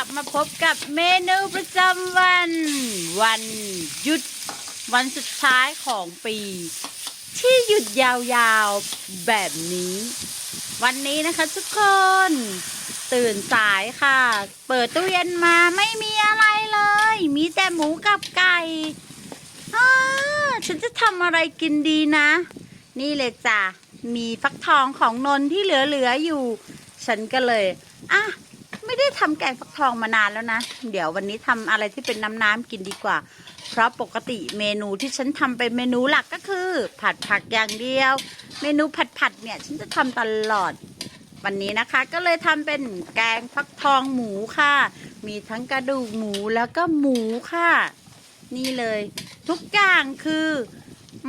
ลับมาพบกับเมนูประจำวัน วันหยุดวันสุดท้ายของปี ที่หยุดยาวๆแบบนี้ วันนี้นะคะทุกคน ตื่นสายค่ะ เปิดตู้เย็นมาไม่มีอะไรเลย มีแต่หมูกับไก่ฉันจะทำอะไรกินดีนะ นี่เลยจ้ะมีฟักทองของนนท์ที่เหลือๆอยู่ ฉันก็เลยอะ ได้ทำแกงฟักทองมานานแล้วนะ เดี๋ยววันนี้ทำอะไรที่เป็นน้ำๆกินดีกว่า เพราะปกติเมนูที่ฉันทำเป็นเมนูหลักก็คือ ผัดผักอย่างเดียว เมนูผัดผัดๆเนี่ยฉันจะทำตลอด วันนี้นะคะ ก็เลยทำเป็นแกงฟักทองหมูค่ะ มีทั้งกระดูกหมูแล้วก็หมูค่ะ นี่เลย ทุกอย่างคือ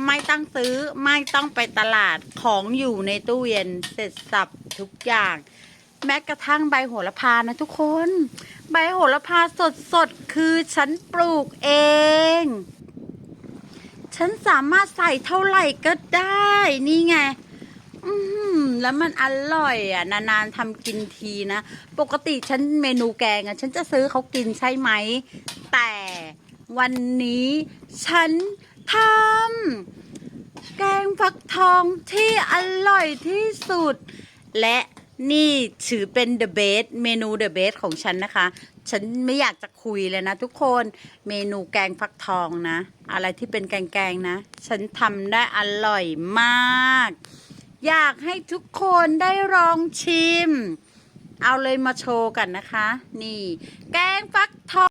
ไม่ต้องซื้อไม่ต้องไปตลาดของอยู่ในตู้เย็นเสร็จสับทุกอย่าง แม้กระทั่งใบโหระพานะทุกคน ใบโหระพาสดๆคือฉันปลูกเอง ฉันสามารถใส่เท่าไหร่ก็ได้ นี่ไง อืมแล้วมันอร่อยอะ นานๆทำกินทีนะ ปกติฉันเมนูแกงอะ ฉันจะซื้อเขากินใช่ไหม แต่วันนี้ฉันทำแกงฟักทองที่อร่อยที่สุด และ นี่ถือเป็น the best เมนู the best ของฉันนะคะ ฉันไม่อยากจะคุยเลยนะทุกคนเมนูแกงฟักทองนะ อะไรที่เป็นแกงๆนะ ฉันทำได้อร่อยมาก อยากให้ทุกคนได้ลองชิม เอาเลยมาโชว์กันนะคะ นี่ แกงฟักทอง